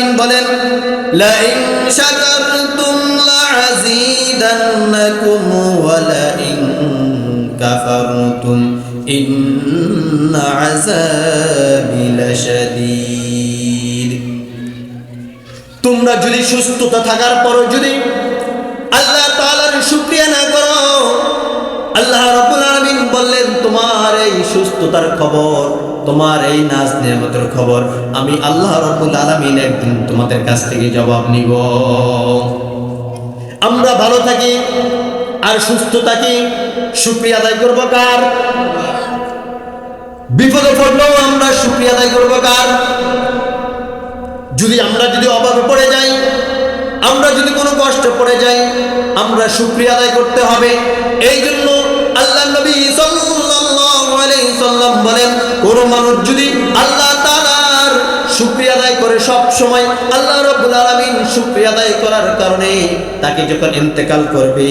আলামিন বলেন কাফারতুম আযাবি লাশাদীদ. তোমরা যদি সুস্থতা থাকার পরও যদি আল্লাহ তাআলার শুকরিয়া না করো, আল্লাহ রাব্বুল আলামিন বললেন, তোমার এই সুস্থতার খবর তোমার এই নাজ নিয়ামতের খবর আমি আল্লাহ রাব্বুল আলামিন একদিন তোমাদের কাছ থেকে জবাব নিব। আমরা ভালো থাকি আর সুস্থ থাকি। শুকরিয়া আদায় করব কার? বিপদে পড়লেও আমরা শুকরিয়া আদায় করব কার? যদি আমরা যদি অভাবে পড়ে যাই, আমরা যদি কোনো কষ্ট পড়ে যাই, আমরা শুক্রিয়া আদায় করতে হবে। এই জন্য আল্লাহ নবী সাল্লাল্লাহু সাল্লাম বলেন মানুষ যদি আল্লাহ শুক্রিয়া আদায় করে সব সময়, আল্লাহ আলামিন আদায় করার কারণে তাকে যখন করবে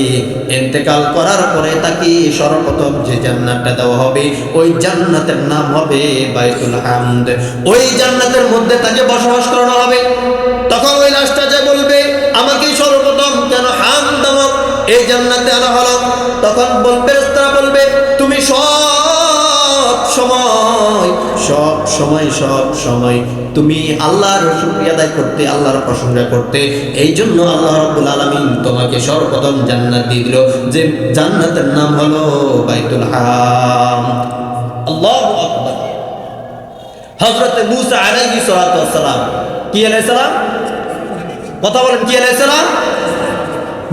করার পরে তাকে সর্বপ্রথম যে জান্নাতটা দেওয়া হবে, ওই জান্নাতের নাম হবে বাইতুল হামদ। ওই জান্নাতের মধ্যে তাকে বসবাস করানো হবে। তখন ওই লাশটা যে বলবে, আমাকে সর্বপ্রথম কেন হাম এই জান্নাতে আনা হলো? তখন বলবে বলবে, তুমি সব সময়, সব সময় সব সময়। তুমি আল্লাহর শুকরিয়া আদায় করতে, আল্লাহর প্রশংসা করতে, এই জন্য আল্লাহ রাব্বুল আলামিন তোমাকে সর্বপ্রথম জান্নাত দিয়ে দিল, যে জান্নাতের নাম হলো বাইতুল হাম আল্লাহু হযরত মূসা আলাইহিস সালাতু সালাম, কি কথা বলেন, কি আলাইহিস সালাম?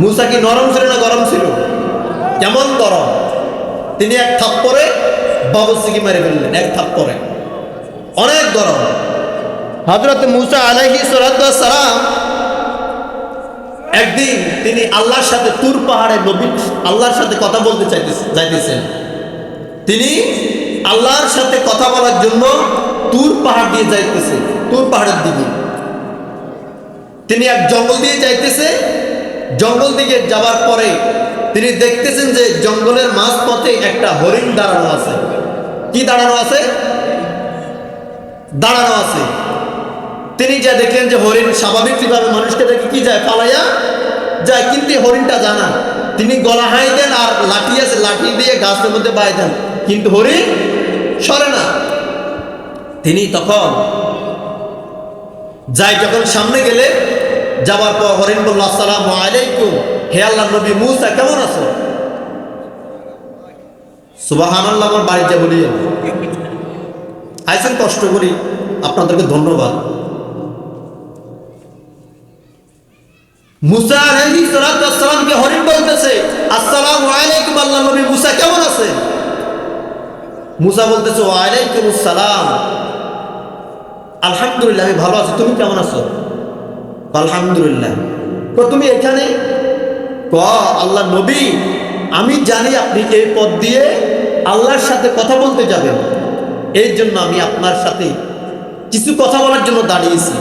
মূসা কি নরম ছিল না গরম ছিল? কেমন গরম? তিনি এক থাপ্পরে বাবুসিকে মেরে ফেললেন, এক থাপ্পরে অনেক গরম। হজরত মুসা আলাইহি সালাম একদিন তিনি আল্লাহর সাথে তুর পাহাড়ে নবী, আল্লাহর সাথে কথা বলতে চাইতেছে, যাইতেছেন। তিনি আল্লাহর সাথে কথা বলার জন্য তুর পাহাড় দিয়ে যাইতেছে, তুর পাহাড়ের দিকে। তিনি এক জঙ্গল দিয়ে যাইতেছে। জঙ্গল দিকে যাবার পরে তিনি দেখতেছেন যে জঙ্গলের মাঝ পথে একটা হরিণ দাঁড়ানো আছে। কি দাঁড়ানো আছে? দাঁড়ানো আছে। তিনি যা দেখলেন যে হরিণ স্বাভাবিকভাবে মানুষকে দেখে কি যায়? পালাইয়া যায়, কিন্তু হরিণটা জানা। তিনি গলা হাই দেন আর লাঠি আছে, লাঠি দিয়ে গাছের মধ্যে বাই দেন। কিন্তু হরিণ সরে না। তিনি তখন যাই যখন সামনে গেলে যাবার পর হরিণ বলল, আসসালামু আলাইকুম। হে আল্লাহ নবী মুসা, কেমন আছো? আমার বাড়িতে বলি। আইসেন কষ্ট করি, আপনাদেরকে ধন্যবাদ। বলতেছে আলহামদুলিল্লাহ, আমি ভালো আছি। তুমি কেমন আছো? আলহামদুলিল্লাহ। তো তুমি এখানে? ক, আল্লাহ নবী, আমি জানি আপনি এই পথ দিয়ে আল্লাহর সাথে কথা বলতে যাবেন। এর জন্য আমি আপনার সাথে কিছু কথা বলার জন্য দাঁড়িয়েছি।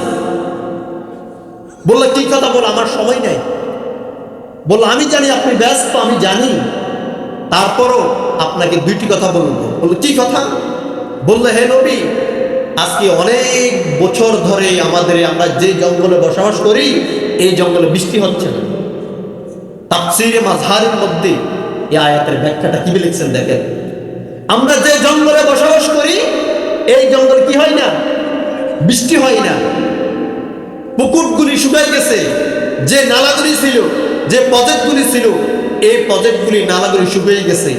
বলল, কি কথা বল? আমার সময় নেই। বলল, আমি জানি আপনি ব্যস্ত, আমি জানি। তারপরও আপনাকে দুইটি কথা বলব। বলল, কি কথা? বলল, হে নবী, আজকে অনেক বছর ধরে আমাদের, আমরা যে জঙ্গলে বসবাস করি, এই জঙ্গলে বৃষ্টি হচ্ছে না। তাফসিরে মাঝহারের মধ্যে এই আয়াতের ব্যাখ্যাটা কি লিখছেন দেখেন। আমরা যে জঙ্গলে বসবাস করি, এই জঙ্গল কি হয় না? বৃষ্টি হয় না। পুকুরগুলি শুকাই গেছে। যে নালাগুলি ছিল, যে প্রজেক্টগুলি ছিল, এই প্রজেক্টগুলি নালাগুলি শুকিয়ে গেছে।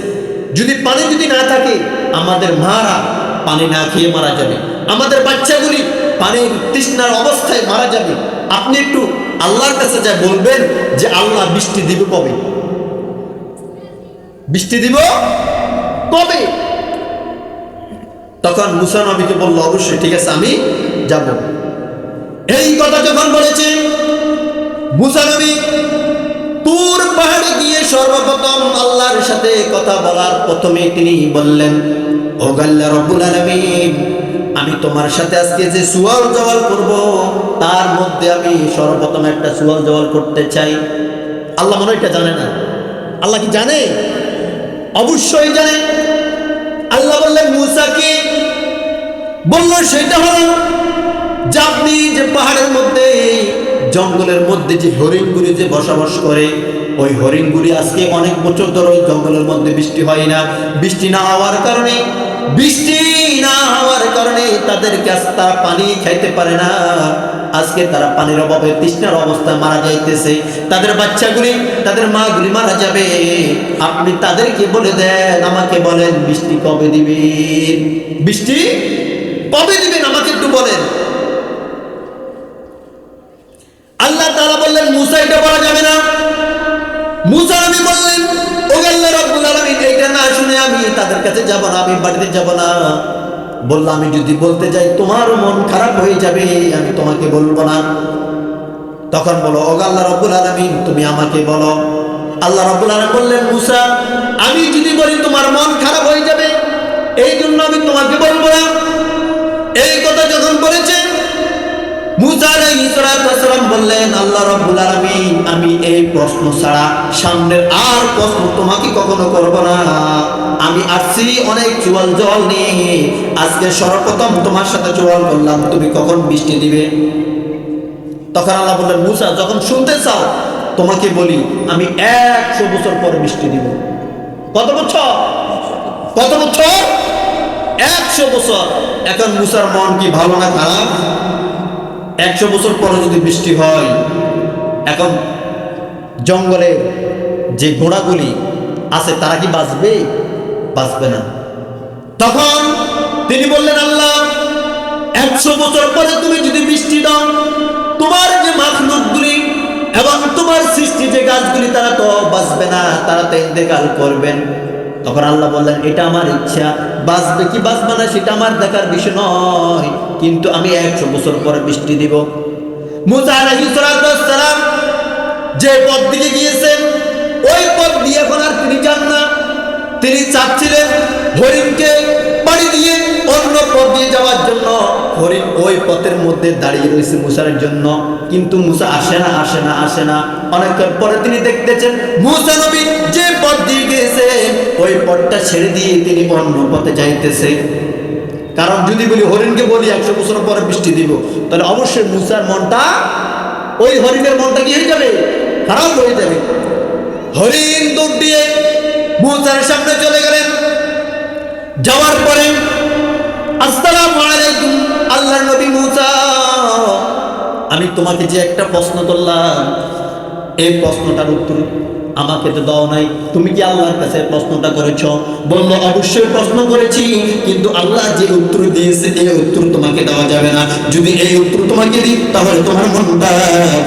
যদি পানি যদি না থাকে, আমাদের মারা পানি না খেয়ে মারা যাবে। আমাদের বাচ্চাগুলি পানির তৃষ্ণার অবস্থায় মারা যাবে। আপনি একটু আল্লাহর কাছে যা বলবেন যে, আল্লাহ বৃষ্টি দিব কবে? বৃষ্টি দিব কবে তখন মুসা নবীকে বলল, অবশ্যই, ঠিক আছে, আমি যাব। এই কথা যখন বলেছে, মুসা নবী তুর পাহাড়ে গিয়ে সর্বপ্রথম আল্লাহর সাথে কথা বলার প্রথমে তিনি বললেন, ও গাল্লা রব্বুল আমি তোমার সাথে আজকে যে সুয়াল জওয়াল করব, তার মধ্যে আমি সর্বপ্রথম একটা সুয়াল জওয়াল করতে চাই। আল্লাহ মনে এটা জানে না। আল্লাহ কি জানে? অবশ্যই জানে। আল্লাহ বললেন মুসাকে বলল, সেটা হল যে আপনি যে পাহাড়ের মধ্যে, জঙ্গলের মধ্যে যে হরিণগুলি যে বসবাস করে, ওই হরিণগুলি আজকে অনেক বছর ধরে ওই জঙ্গলের মধ্যে বৃষ্টি হয় না। বৃষ্টি না হওয়ার কারণে বৃষ্টি না হওয়ার কারণে তাদের গ্যাস তারা পানি খাইতে পারে না। আজকে তারা পানির অভাবে তৃষ্ণার অবস্থায় মারা যাইতেছে। তাদের বাচ্চাগুলি, তাদের মা মাগুলি মারা যাবে। আপনি তাদেরকে বলে দেন, আমাকে বলেন, বৃষ্টি কবে দিবেন? বৃষ্টি কবে দিবেন? আমাকে একটু বলেন। এইটা না শুনে আমি তাদের কাছে যাব না, আমি বাড়িতে যাব না। বললাম, আমি যদি বলতে যাই, তোমার মন খারাপ হয়ে যাবে, আমি তোমাকে বলব না। তখন বলো ও আল্লাহ রব্বুল আলামিন, তুমি আমাকে বলো। আল্লাহ রব্বুল আলামিন বললেন, মুসা, আমি যদি বলি তোমার মন খারাপ হয়ে যাবে এই জন্য আমি তোমাকে বলব না। আল্লাহ আমি এই প্রশ্ন ছাড়া আর প্রশ্ন তোমাকে কখনো আমি আসছি অনেক জল নিয়ে। আজকে সর্বপ্রথম তোমার সাথে চুয়াল করলাম, তুমি কখন বৃষ্টি দিবে? তখন আল্লাহ বললেন, মুসা, যখন শুনতে চাও, তোমাকে বলি, আমি একশো বছর পরে বৃষ্টি দিব। কত বছর? কত বছর? একশো বছর। এখন মুসার মন কি ভালো না খারাপ? একশো বছর পরে যদি বৃষ্টি হয়, এখন জঙ্গলের যে ঘোড়াগুলি আছে, তারা কি বাঁচবে? বাঁচবে না। তখন তিনি বললেন, আল্লাহ, একশো বছর পরে তুমি যদি বৃষ্টি দাও, তোমার যে মাখলুকগুলি এবং তোমার সৃষ্টি যে গাছগুলি, তারা তো বাঁচবে না, তারা তো ইন্তেকাল করবেন তখন আল্লাহ বললেন, এটা আমার ইচ্ছা। বাঁচবে কি বাঁচবে না, সেটা আমার দেখার বিষয় নয়। কিন্তু আমি একশো বছর পরে বৃষ্টি দিব। যে পথ দিকে গিয়েছেন, ওই পথ দিয়ে এখন আর তিনি যান না। তিনি চাচ্ছিলেন হরিণকে পাড়ি দিয়ে অন্য পথ দিয়ে যাওয়ার জন্য। হরিণ ওই পথের মধ্যে দাঁড়িয়ে রয়েছে মুসার জন্য। কিন্তু মুসা আসে না আসে না আসে না। অনেকক্ষণ পরে তিনি দেখতেছেন মুসা নবী যে পথ দিয়ে গিয়েছে, ওই পথটা ছেড়ে দিয়ে তিনি অন্য পথে যাইতেছে। কারণ যদি বলি হরিণকে বলি, একশো বছর পরে বৃষ্টি দিব, তাহলে অবশ্যই মুসার মনটা, ওই হরিণের মনটা কি হয়ে যাবে? খারাপ হয়ে যাবে। হরিণ দৌড় দিয়ে মুসার সামনে চলে গেলেন। যাওয়ার পরে, আসসালামু আল্লাহর নবী মুসা। আমি তোমাকে যে একটা প্রশ্ন করলাম, এই প্রশ্নটার উত্তর আমাকে তো দাও নাই। তুমি কি আল্লাহর কাছে প্রশ্নটা করেছ? বলল, অবশ্যই প্রশ্ন করেছি, কিন্তু আল্লাহ যে উত্তর দিয়েছে, এই উত্তর তোমাকে দেওয়া যাবে না। যদি এই উত্তর তোমাকে দিই, তাহলে তোমার মনটা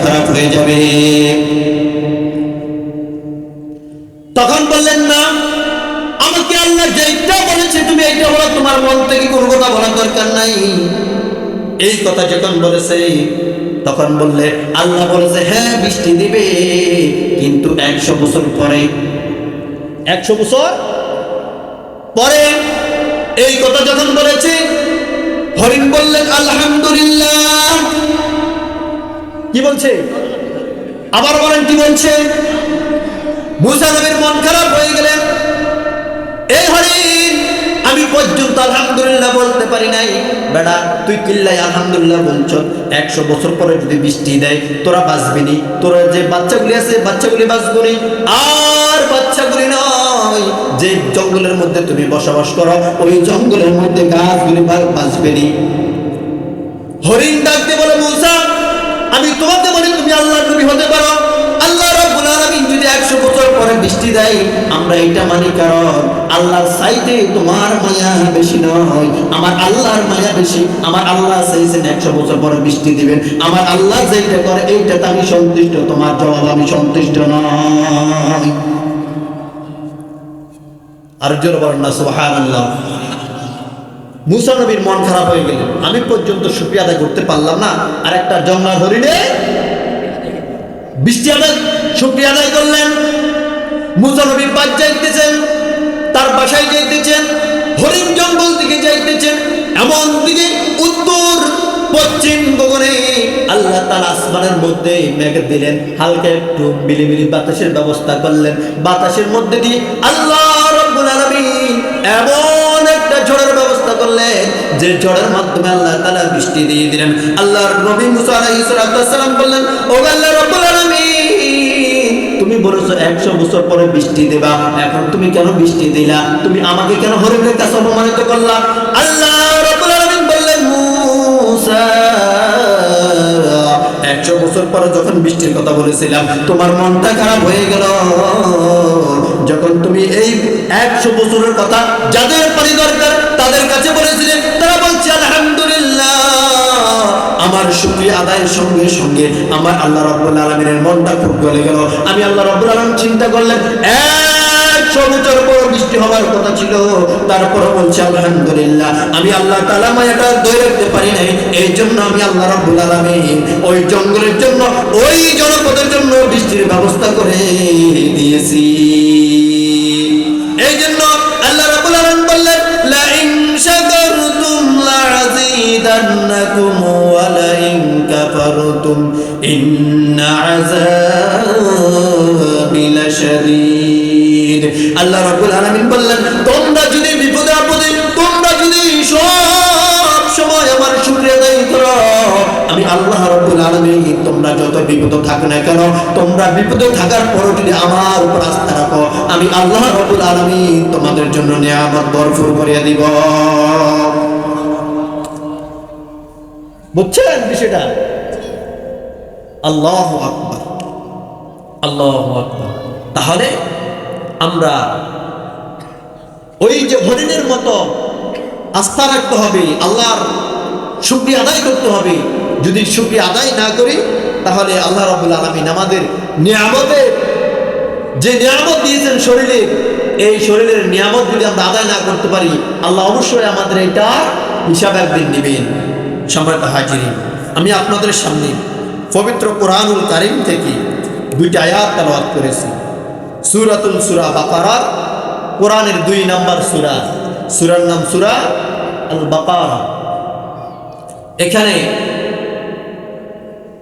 খারাপ হয়ে যাবে। তখন বললেন, না, আমাকে আল্লাহ যেটা বলেছে, তুমি এইটা বলো। তোমার মন থেকে কোনো কথা বলার দরকার নাই। এই কথা যখন বলেছে তখন বললে, আল্লাহ বলেছে হ্যাঁ বৃষ্টি দিবে, কিন্তু একশো বছর পরে একশো বছর পরে এই কথা যখন বলেছে, হরিণ বললেন, আলহামদুলিল্লাহ। কি বলছে? আবার বলেন, কি বলছে? মুসা মন খারাপ হয়ে গেলেন। এই হরিণ আমি পর্যন্ত আলহামদুলিল্লাহ বলতে পারি নাই। বেড়া, তুই কিল্লাই আলহামদুলিল্লাহ বলছ। একশো বছর পরে যদি বৃষ্টি দেয়, তোরা বাঁচবি নি। তোরা যে বাচ্চাগুলি আছে, বাচ্চাগুলি বাঁচবি আর বাচ্চাগুলি নয়, যে জঙ্গলের মধ্যে তুমি বসবাস করো, ওই জঙ্গলের মধ্যে গাছগুলি বা- বাঁচবে নি। হরিণ ডাকতে বলে, মূসা, আমি তোমাকে বলি, তুমি আল্লাহ নবী হতে পারো। যদি 100 বছর পরে বৃষ্টি দেয়, আমরা এটা মানি কারণ আল্লাহর চাইতে তোমার মায়া বেশি নয়। আমার আল্লাহর মায়া বেশি। আমার আল্লাহ চাইছেন 100 বছর পরে বৃষ্টি দিবেন। আমার আল্লাহ যেটা করে, এইটাতে আমি সন্তুষ্ট। তোমার জবাব, আমি সন্তুষ্ট নয় আর জোর বলেন না, সুবহানাল্লাহ। মুসা নবীর মন খারাপ হয়ে গেলেন আমি পর্যন্ত আদায় করতে পারলাম না। আর একটা জঙ্গল হরিণে বৃষ্টি আদায় সুক্রিয়া আদায় করলেন। মুসা নবীর বাদ যাইতেছেন, তার বাসায় যাইতেছেন, হরিণ জঙ্গল দিকে যাইতেছেন। এমন দিকে উত্তর, পশ্চিম গগনে আল্লাহ তার আসমানের মধ্যে মেঘ দিলেন, হালকা একটু মিলিমিলি বাতাসের ব্যবস্থা করলেন। বাতাসের মধ্যে দিয়ে আল্লাহ রব্বুল আলামিন এমন একটা ঝড়ের ব্যবস্থা করলেন, যে ঝড়ের মাধ্যমে আল্লাহ তালা বৃষ্টি দিয়ে দিলেন। আল্লাহর নবী মুসা আলাইহিস সালাম বললেন, ও আল্লাহ রাব্বুল বলেছ, একশো বছর পরে বৃষ্টি দেবা। এখন তুমি কেন বৃষ্টি দিলা? তুমি আমাকে কেন হরিণের কাছে অপমানিত করলা? আল্লাহ একশো বছর পরে যখন বৃষ্টির কথা বলেছিলাম, তোমার মনটা খারাপ হয়ে গেল। যখন তুমি এই একশো বছরের কথা যাদের পানি দরকার, তাদের কাছে বলেছিলে আমার শুক্রিয়া আদায়ের সঙ্গে সঙ্গে আমার আল্লাহ রব্বুল আলমিনের মনটা খুব গলে গেল। আমি আল্লাহ রব্বুল আলম চিন্তা করলেন তারপর আলহামদুলিল্লাহ, আমি আল্লাহ ধরে রাখতে পারি নাই। এই জন্য আমি ওই জঙ্গলের জন্য, ওই জন্য বৃষ্টির ব্যবস্থা করে দিয়েছি। এই জন্য ইন্না আযাবি লাশাদীদ। আল্লাহ রাব্বুল আলামিন বললেন, তোমরা যদি বিপদে আপদে, তোমরা যদি সব সময় আমার শুকরিয়া আদায় করো, আমি আল্লাহ রাব্বুল আলামিন তোমরা যত বিপদ থাক না কেন, তোমরা বিপদে থাকার পরও যদি আমার উপর আস্থা রাখো, আমি আল্লাহ রাব্বুল আলামিন তোমাদের জন্য নিয়ামত ভরপুর করিয়া দিব। বুঝছেন বিষয়টা? আল্লাহ আকবার। আল্লাহ আকবার। তাহলে আমরা ওই যে হরিণের মতো আস্থা রাখতে হবে আল্লাহর শুক্রিয়া আদায় করতে হবে। যদি শুক্রিয়া আদায় না করি তাহলে আল্লাহ রাবুল আলমিন আমাদের নিয়ামতের যে নিয়ামত দিয়েছেন শরীরে এই শরীরের নিয়ামত যদি আমরা আদায় না করতে পারি আল্লাহ অবশ্যই আমাদের এটা হিসাব একদিন নেবেন সম্রাট হাজির আমি আপনাদের সামনে পবিত্র কোরআনুল কারিম থেকে দুইটা আয়াত তালাওয়াত করেছি। সুরাতুল সুরা বাকারার কোরআনের দুই নাম্বার সুরা। সুরার নাম সুরা আল বাকারা। এখানে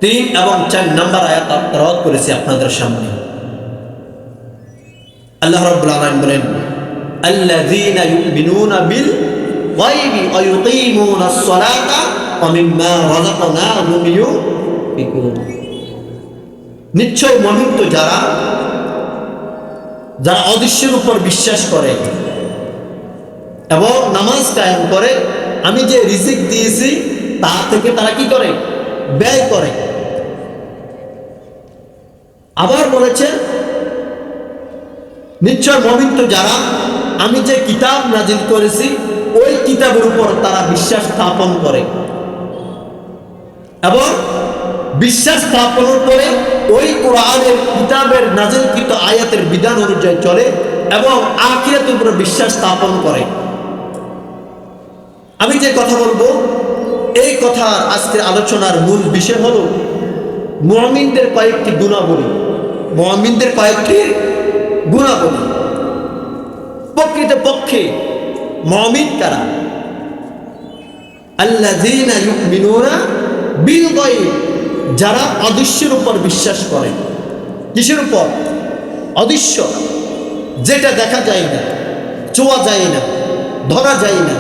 তিন এবং চার নাম্বার আয়াত তালাওয়াত করেছি আপনাদের সামনে। আল্লাহ রাব্বুল আলামিন বলেন গায়বি ওয়া ইউকিমুনাস সালাতা ওয়া মিম্মা রাযাকনাহুম ইউনফিকুন নিশ্চয় মুমিন যারা যারা অদৃশ্যের উপর বিশ্বাস করে এবং নামাজ কায়েম করে, আমি যে রিজিক দিয়েছি, তা থেকে তারা কি করে? ব্যয় করে। আবার বলেছেন নিশ্চয় মমিন যারা, আমি যে কিতাব নাজিল করেছি, ওই কিতাবের উপর তারা বিশ্বাস স্থাপন করে। এবং বিশ্বাস স্থাপনের পরে ওই কোরআনের কিতাবের নাজিলকৃত আয়াতের বিধান অনুযায়ী চলে এবং আখিরাতের উপরে বিশ্বাস স্থাপন করে। আমি যে কথা বলব, এই কথার আজকের আলোচনার মূল বিষয় হলো মমিনদের কয়েকটি গুণাবলী। মমিনদের কয়েকটি গুণাবলী। প্রকৃত পক্ষে মমিন কারা? ইউমিনুনা বিল গায়ব। যারা অদৃশ্যের উপর বিশ্বাস করে। কিসের উপর? অদৃশ্য যেটা দেখা যায় না, ছোঁয়া যায় না, ধরা যায় না।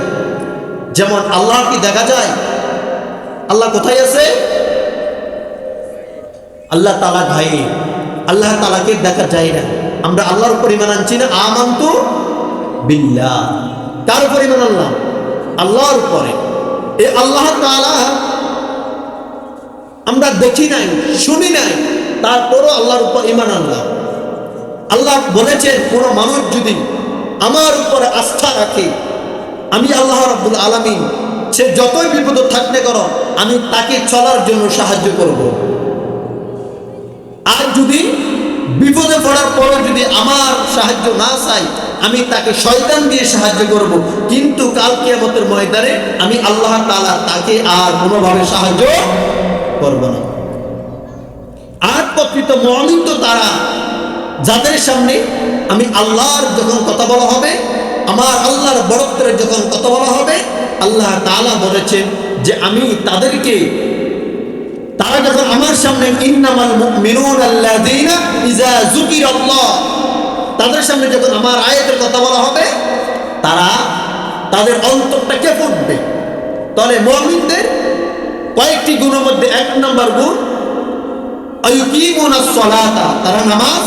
যেমন আল্লাহ কি দেখা যায়? আল্লাহ কোথায় আছে? আল্লাহ তালা ভাই আল্লাহ তালাকে দেখা যায় না। আমরা আল্লাহর উপর ইমান আনছি না? আমান্তু বিল্লাহ। কার উপর ইমান আল্লাহ আল্লাহর পরে এ আল্লাহ তালা আমরা দেখি নাই, শুনি নাই, তারপরও আল্লাহর উপর ইমান আল্লাহ আল্লাহ বলেছে কোনো মানুষ যদি আমার উপরে আস্থা রাখে, আমি আল্লাহ রাব্বুল আলামিন, সে যতই বিপদ থাকতে করো, আমি তাকে চলার জন্য সাহায্য করব। আর যদি বিপদে পড়ার পরে যদি আমার সাহায্য না চাই আমি তাকে শয়তান দিয়ে সাহায্য করব। কিন্তু কাল কিয়ামতের ময়দানে আমি আল্লাহ তাআলা তাকে আর কোনোভাবে সাহায্য করব না। আর প্রকৃত মমিন তো তারা। যাদের সামনে আমি আল্লাহর যখন কথা বলা হবে, আমার আল্লাহর বড়ত্বের যখন কথা বলা হবে, আল্লাহ তাআলা বলেছেন যে আমি তাদেরকে, তারা যখন আমার সামনে তাদের সামনে যখন আমার আয়াতের কথা বলা হবে, তারা তাদের অন্তরটা কে ফুটবে তাহলে মমিনদের কয়েকটি গুণের মধ্যে এক নম্বর গুণ সলাতা তারা নামাজ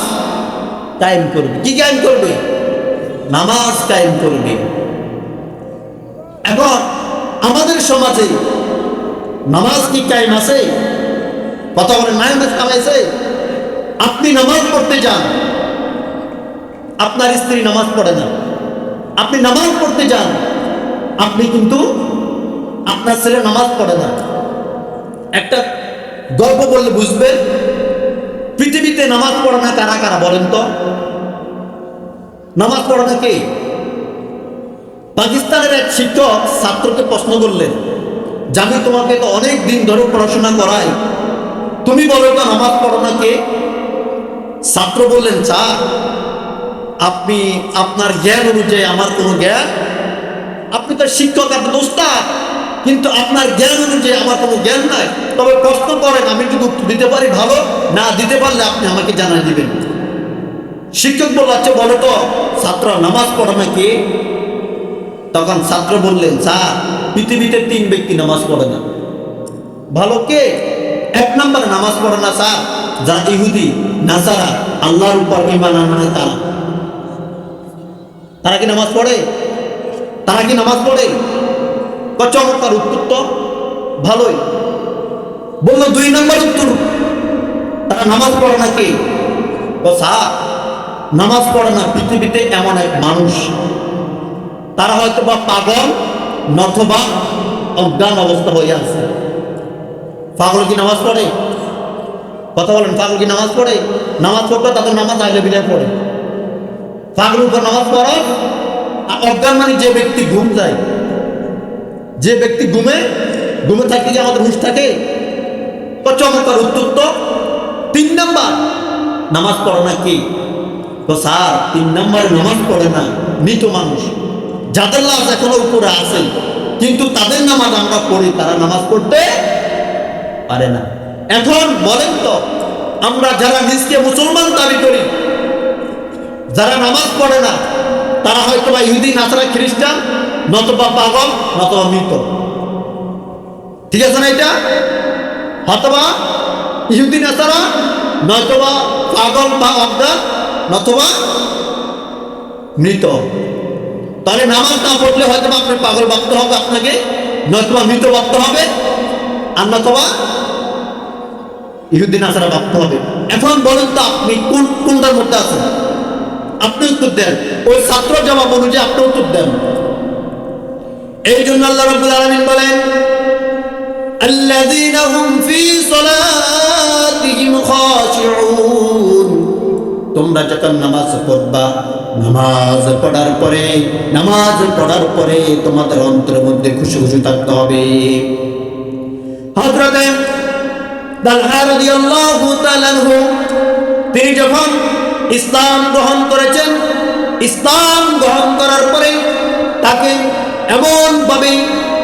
কায়েম করবে। কি কায়েম করবে? নামাজ কায়েম করবে। এখন আমাদের সমাজে নামাজ কি কায়েম আছে? কথা বলে নামাজ কামাইছে আপনি নামাজ পড়তে যান, আপনার স্ত্রী নামাজ পড়ে না। আপনি নামাজ পড়তে যান, আপনি কিন্তু আপনার ছেলে নামাজ পড়ে না। একটা গল্প বললে বুঝবেন পৃথিবীতে নামাজ পড়ে না কারা কারা বলেন তো? নামাজ পড়ে না কে? পাকিস্তানের এক শিক্ষক ছাত্রকে প্রশ্ন করলেন যে আমি তোমাকে তো অনেক দিন ধরে পড়াশোনা করাই। তুমি বলো তো নামাজ পড়ো না কে? ছাত্র বললেন চা আপনি আপনার জ্ঞান অনুযায়ী, আমার কোনো জ্ঞান? আপনি তো শিক্ষক, আপনি দোস্তার কিন্তু আপনার জ্ঞান অনুযায়ী আমার কোনো জ্ঞান নাই। তবে প্রশ্ন করেন, আমি যদি উত্তর দিতে পারি ভালো, না দিতে পারলে আপনি আমাকে জানাই দিবেন। শিক্ষক বলল আচ্ছা বলো তো ছাত্র নামাজ পড়ে না কে তখন ছাত্র বললেন, স্যার, পৃথিবীতে তিন ব্যক্তি নামাজ পড়ে না। ভালো কে? এক নম্বরে নামাজ পড়ে না, স্যার, যারা ইহুদি, নাসারা, আল্লাহর উপর ইমান আনে তারা। তারা কি নামাজ পড়ে? তারা কি নামাজ পড়ে? চমৎকার উত্তর তো। ভালোই। বলল, দুই নম্বর উত্তর। তারা নামাজ পড়ে না কে নামাজ পড়ে না, পৃথিবীতে এমন এক মানুষ। তারা হয়তো বা পাগল নথবা অজ্ঞান অবস্থা হয়ে আছে। পাগল কি নামাজ পড়ে? কথা বলেন, পাগল কি নামাজ পড়ে? নামাজ পড়তে, তাদের নামাজ আইলে বিলে পড়ে। পাগল উপর নামাজ পড়ে, আর অজ্ঞান মানে যে ব্যক্তি ঘুম যায়। যে ব্যক্তি ঘুমে ঘুমে থাকতে যে আমাদের হুশ থাকে চমৎকার উত্তর তিন নাম্বার, নামাজ পড়ে না কি? তো স্যার, তিন নাম্বার নামাজ পড়ে না, মৃত মানুষ। যাদের লাশ এখনও উপরে আছে, কিন্তু তাদের নামাজ আমরা পড়ি, তারা নামাজ পড়তে পারে না। এখন বলেন তো, আমরা যারা নিজকে মুসলমান দাবি করি, যারা নামাজ পড়ে না, তারা হয়তো বা ইহুদি, নাসারা, খ্রিস্টান নতবা পাগল নতবা মৃত ঠিক আছে না এটা? হয়তোবা ইহুদি নাসারা নয়তোবা পাগল বা অজ্ঞান নতবা মৃত তাহলে নামাজ না পড়লে হয়তো আপনার পাগল ভাবতে হবে আপনাকে নয়তোবা মৃত ভাবতে হবে, আর নয়তোবা ইহুদ্দিন আসারা ভাবতে হবে। এখন বলেন তো আপনি কোন, কোনটার মধ্যে আছেন? আপনি উত্তর দেন। ওই ছাত্র জবাব অনুযায়ী আপনি উত্তর দেন। এই জন্য আল্লাহ রাব্বুল আলামিন বলেন الذين هم في صلاتهم خاشعون তোমরা যখন নামাজ পড়বা নামাজ পড়ার পরে নামাজ পড়ার পরে তোমাদের অন্তরের মধ্যে খুশি খুশি থাকতে হবে হযরতে তালহা রাদিয়াল্লাহু তাআলা আনহু তিনি যখন ইসলাম গ্রহণ করেছেন ইসলাম গ্রহণ করার পরে তাকে এমন ভাবে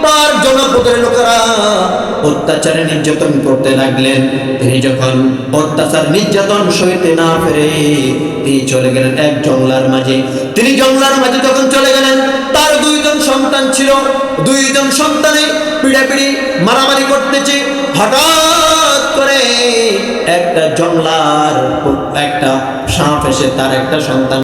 তার জনপদের লোকেরা অত্যাচারে নির্যাতন করতে লাগলেন। তিনি যখন অত্যাচার, নির্যাতন সইতে না পেরে তিনি চলে গেলেন এক জঙ্গলার মাঝে। তিনি জঙ্গলার মাঝে যখন চলে গেলেন, তার দুইজন সন্তান ছিল। দুইজন সন্তানে পিড়াপিড়ি, মারামারি করতেছে। হঠাৎ করে একটা জঙ্গলার একটা সাপ এসে তার একটা সন্তান